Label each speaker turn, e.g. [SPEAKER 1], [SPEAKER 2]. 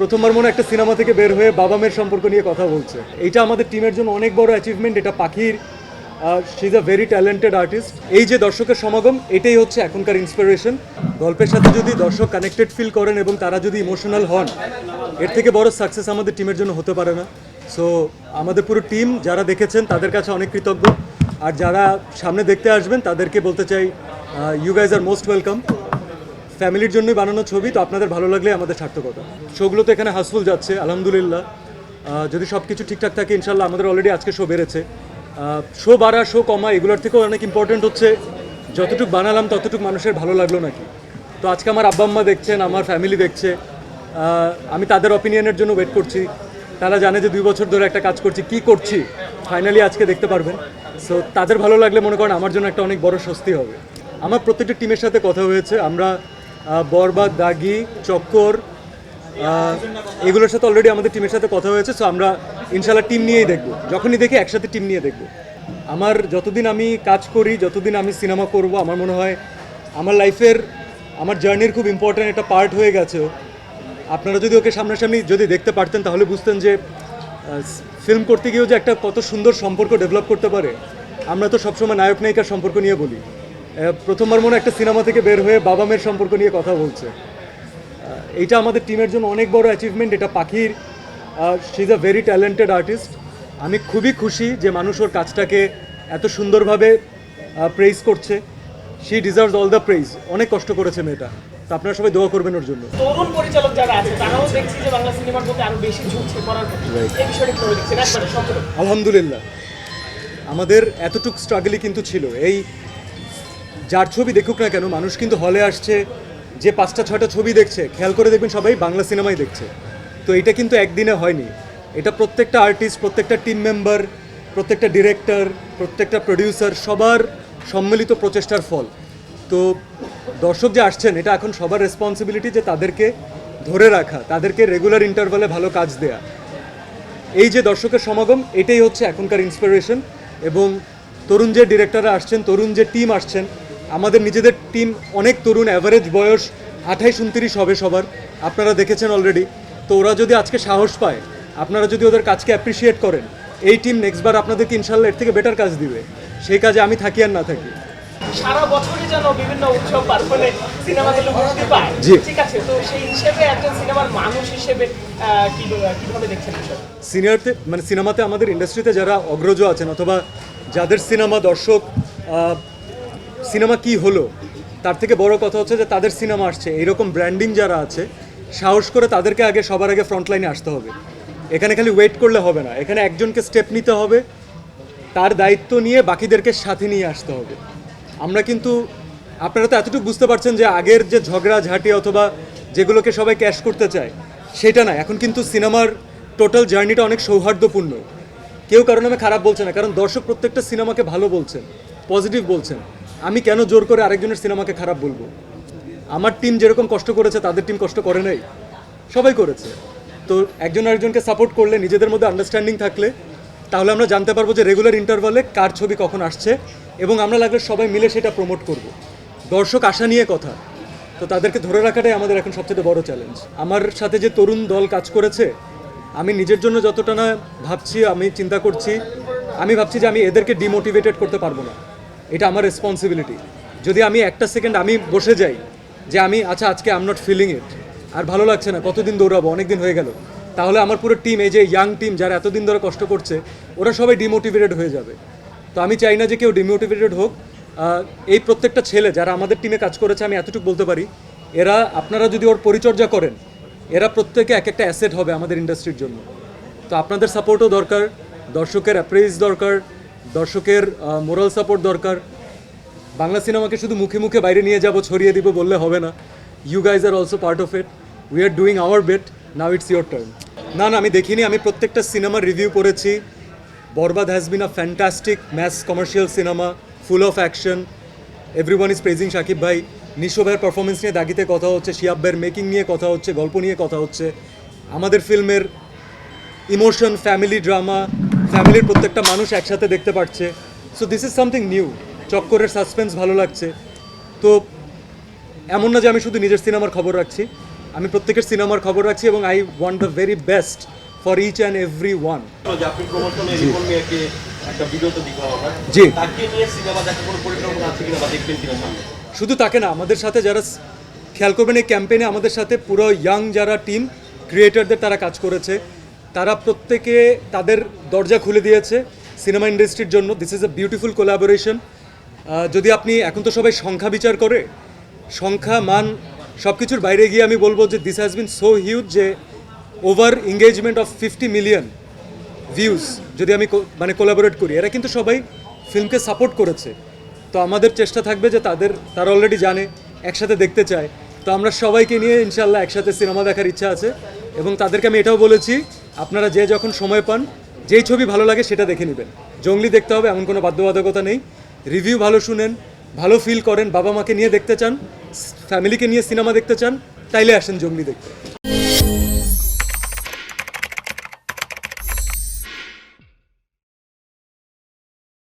[SPEAKER 1] প্রথমবার মনে একটা সিনেমা থেকে বের হয়ে বাবা মেয়ের সম্পর্ক নিয়ে কথা বলছে। এইটা আমাদের টিমের জন্য অনেক বড় অ্যাচিভমেন্ট এটা পাখির she is a very talented artist এই যে দর্শকের সমাগম, এটাই হচ্ছে এখনকার ইন্সপিরেশন গল্পের সাথে যদি দর্শক কানেক্টেড ফিল করেন এবং তারা যদি ইমোশনাল হন, এর থেকে বড় সাকসেস আমাদের টিমের জন্য হতে পারে না। সো আমাদের পুরো টিম যারা দেখেছেন, তাদের কাছে অনেক কৃতজ্ঞ। আর যারা সামনে দেখতে আসবেন, তাদেরকে বলতে চাই you guys are most welcome ফ্যামিলির জন্যই বানানো ছবি, তো আপনাদের ভালো লাগলে আমাদের সার্থকতা। শোগুলো তো এখানে হাসফুল যাচ্ছে, আলহামদুলিল্লাহ। যদি সব কিছু ঠিকঠাক থাকে ইনশাল্লাহ আমাদের অলরেডি আজকে শো বেড়েছে। শো বাড়া শো কমা, এগুলোর থেকেও অনেক ইম্পর্টেন্ট হচ্ছে। যতটুকু বানালাম, ততটুকু মানুষের ভালো লাগল নাকি? তো আজকে আমার আব্বা আম্মা দেখছেন, আমার ফ্যামিলি দেখছে। আমি তাদের অপিনিয়নের জন্য ওয়েট করছি। তারা জানে যে দুই বছর ধরে একটা কাজ করছি, কি করছি? ফাইনালি আজকে দেখতে পারবেন। সো তাদের ভালো লাগলে মনে করেন আমার জন্য একটা অনেক বড় স্বস্তি হবে। আমার প্রত্যেকটা টিমের সাথে কথা হয়েছে, আমরা বরবাদ, দাগি, চক্কর এগুলোর সাথে অলরেডি আমাদের টিমের সাথে কথা হয়েছে সো আমরা ইনশাল্লাহ টিম নিয়েই দেখব। যখনই দেখি একসাথে টিম নিয়ে দেখব। আমার যতদিন আমি কাজ করি, যতদিন আমি সিনেমা করব, আমার মনে হয় আমার লাইফের আমার জার্নির খুব ইম্পর্ট্যান্ট একটা পার্ট হয়ে গেছে। আপনারা যদি ওকে সামনাসামনি যদি দেখতে পারতেন, তাহলে বুঝতেন যে ফিল্ম করতে গিয়েও যে একটা কত সুন্দর সম্পর্ক ডেভেলপ করতে পারে। আমরা তো সবসময় নায়ক নায়িকার সম্পর্ক নিয়ে বলি। প্রথমবার মনে একটা সিনেমা থেকে বের হয়ে বাবা মেয়ের সম্পর্ক নিয়ে কথা বলছে। এইটা আমাদের টিমের জন্য অনেক বড় অ্যাচিভমেন্ট এটা পাখির। She is a very talented artist আমি খুবই খুশি যে মানুষ ওর কাজটাকে এত সুন্দরভাবে প্রেইজ করছে। She deserves all the praise অনেক কষ্ট করেছে মেয়েটা। তো আপনারা সবাই দোয়া করবেন ওর জন্য।
[SPEAKER 2] তরুণ পরিচালক যারা আছে তারাও দেখছি যে বাংলা সিনেমার প্রতি আরও বেশি ঝুঁকছে করার এই বিষয়টা
[SPEAKER 1] আলহামদুলিল্লাহ। আমাদের এতটুক স্ট্রাগলই কিন্তু ছিল। এই যার ছবি দেখুক না কেন, মানুষ কিন্তু হলে আসছে, যে পাঁচটা, ছয়টা ছবি দেখছে, খেয়াল করে দেখবেন সবাই বাংলা সিনেমাই দেখছে। তো এটা কিন্তু একদিনে হয়নি। এটা প্রত্যেকটা আর্টিস্ট প্রত্যেকটা টিম মেম্বার প্রত্যেকটা ডিরেক্টর প্রত্যেকটা প্রডিউসার সবার সম্মিলিত প্রচেষ্টার ফল। তো দর্শক যে আসছেন, এটা এখন সবার রেসপন্সিবিলিটি যে তাদেরকে ধরে রাখা, তাদেরকে রেগুলার ইন্টারভালে ভালো কাজ দেয়া। এই যে দর্শকের সমাগম, এটাই হচ্ছে এখনকার ইন্সপিরেশন এবং তরুণ যে ডিরেক্টররা আসছেন, তরুণ যে টিম আসছেন আমাদের নিজেদের টিম অনেক তরুণ অ্যাভারেজ বয়স আঠাইশ উনত্রিশ হবে সবার। আপনারা দেখেছেন অলরেডি তো ওরা যদি আজকে সাহস পায় আপনারা যদি ওদের কাজকে অ্যাপ্রিসিয়েট করেন এই টিম নেক্সটবার আপনাদেরকে ইনশাল্লাহ এর থেকে বেটার কাজ দিবে। সেই কাজে আমি থাকি আর না থাকি।
[SPEAKER 2] সারা বছরই যেন বিভিন্ন উৎসব পার্বণে সিনেমাগুলো পায়। ঠিক আছে তো সেই হিসেবে একজন সিনেমার মানুষ হিসেবে কীভাবে দেখছেন
[SPEAKER 1] সিনিয়রতে মানে সিনেমাতে আমাদের ইন্ডাস্ট্রিতে যারা অগ্রজ আছেন অথবা যাদের সিনেমা দর্শক সিনেমা কি হলো? তার থেকে বড় কথা হচ্ছে যে তাদের সিনেমা আসছে এরকম ব্র্যান্ডিং যারা আছে, সাহস করে তাদেরকে আগে, সবার আগে ফ্রন্ট লাইনে আসতে হবে। এখানে খালি ওয়েট করলে হবে না, এখানে একজনকে স্টেপ নিতে হবে, তার দায়িত্ব নিয়ে বাকিদেরকে সাথে নিয়ে আসতে হবে। আমরা কিন্তু, আপনারা তো এতটুকু বুঝতে পারছেন যে আগের যে ঝগড়া ঝাঁটি অথবা যেগুলোকে সবাই ক্যাশ করতে চায়, সেটা না। এখন কিন্তু সিনেমার টোটাল জার্নিটা অনেক সৌহার্দ্যপূর্ণ। কেউ কারও নামে খারাপ বলছে না, কারণ দর্শক প্রত্যেকটা সিনেমাকে ভালো বলছেন পজিটিভ বলছেন। আমি কেন জোর করে আরেকজনের সিনেমাকে খারাপ বলব? আমার টিম যেরকম কষ্ট করেছে, তাদের টিম কষ্ট করে নাই। সবাই করেছে। তো একজন আরেকজনকে সাপোর্ট করলে, নিজেদের মধ্যে আন্ডারস্ট্যান্ডিং থাকলে, তাহলে আমরা জানতে পারব যে রেগুলার ইন্টারভালে কার ছবি কখন আসছে এবং আমরা লাগলে সবাই মিলে সেটা প্রমোট করব। দর্শক আশা নিয়ে কথা। তো তাদেরকে ধরে রাখাটাই আমাদের এখন সবচেয়ে বড় চ্যালেঞ্জ আমার সাথে যে তরুণ দল কাজ করেছে, আমি নিজের জন্য যতটা না ভাবছি, আমি চিন্তা করছি, আমি ভাবছি যে আমি এদেরকে ডিমোটিভেটেড করতে পারব না। এটা আমার রেসপন্সিবিলিটি যদি আমি একটা সেকেন্ড আমি বসে যাই যে আমি আচ্ছা আজকে আম নট ফিলিং ইট আর ভালো লাগছে না, কতদিন দৌড়াবো অনেক দিন হয়ে গেল। তাহলে আমার পুরো টিম এই যে ইয়াং টিম যারা এতদিন ধরে কষ্ট করছে, ওরা সবাই ডিমোটিভেটেড হয়ে যাবে। তো আমি চাই না যে কেউ ডিমোটিভেটেড হোক। এই প্রত্যেকটা ছেলে যারা আমাদের টিমে কাজ করেছে, আমি এতটুকু বলতে পারি, এরা, আপনারা যদি ওর পরিচর্যা করেন, এরা প্রত্যেকে এক একটা অ্যাসেট হবে আমাদের ইন্ডাস্ট্রির জন্য। তো আপনাদের সাপোর্টও দরকার, দর্শকের অ্যাপ্রেজ দরকার দর্শকের মোরাল সাপোর্ট দরকার। বাংলা সিনেমাকে শুধু মুখে মুখে বাইরে নিয়ে যাব, ছড়িয়ে দিব বললে হবে না। You guys are also part of it we are doing our bet now it's your turn না না, আমি দেখিনি। আমি প্রত্যেকটা সিনেমার রিভিউ করেছি। Borbaad has been a fantastic mass commercial cinema full of action every one is praising Shakib ভাই। নিশো ভাইয়ের পারফরমেন্স নিয়ে দাগিতে কথা হচ্ছে, শিয়াব ভাইয়ের মেকিং নিয়ে কথা হচ্ছে, গল্প নিয়ে কথা হচ্ছে। আমাদের ফিল্মের ইমোশন ফ্যামিলি ড্রামা ফ্যামিলির প্রত্যেকটা মানুষ একসাথে দেখতে পাচ্ছে so this is something new চক্করের suspense ভালো লাগছে। তো এমন না যে আমি শুধু নিজের সিনেমার খবর রাখছি। আমি প্রত্যেকের সিনেমার খবর রাখছি এবং I want the very best for each and every one জি।
[SPEAKER 3] সামনে?
[SPEAKER 1] শুধু তাকে না আমাদের সাথে যারা খেয়াল করবেন এই ক্যাম্পেইনে আমাদের সাথে পুরো ইয়াং যারা টিম ক্রিয়েটারদের তারা কাজ করেছে। তারা প্রত্যেকে তাদের দরজা খুলে দিয়েছে সিনেমা ইন্ডাস্ট্রির জন্য। This is a beautiful collaboration যদি আপনি, এখন তো সবাই সংখ্যা বিচার করে, সংখ্যা, মান সব কিছুর বাইরে গিয়ে আমি বলব যে this has been so huge যে over engagement of fifty million views যদি আমি মানে কোলাবোরেট করি, এরা কিন্তু সবাই ফিল্মকে সাপোর্ট করেছে। তো আমাদের চেষ্টা থাকবে যে তাদের, তারা অলরেডি জানে, একসাথে দেখতে চায়। তো আমরা সবাইকে নিয়ে ইনশাল্লাহ একসাথে সিনেমা দেখার ইচ্ছা আছে এবং তাদেরকে আমি এটাও বলেছি আপনারা যে যখন সময় পান, যেই ছবি ভালো লাগে সেটা দেখে নেবেন। জঙ্গলি দেখতে হবে, এমন কোনো বাধ্যবাধকতা নেই। রিভিউ ভালো শুনেন, ভালো ফিল করেন বাবা মাকে নিয়ে দেখতে চান, ফ্যামিলিকে নিয়ে সিনেমা দেখতে চান, তাইলে আসেন জঙ্গলি দেখতে।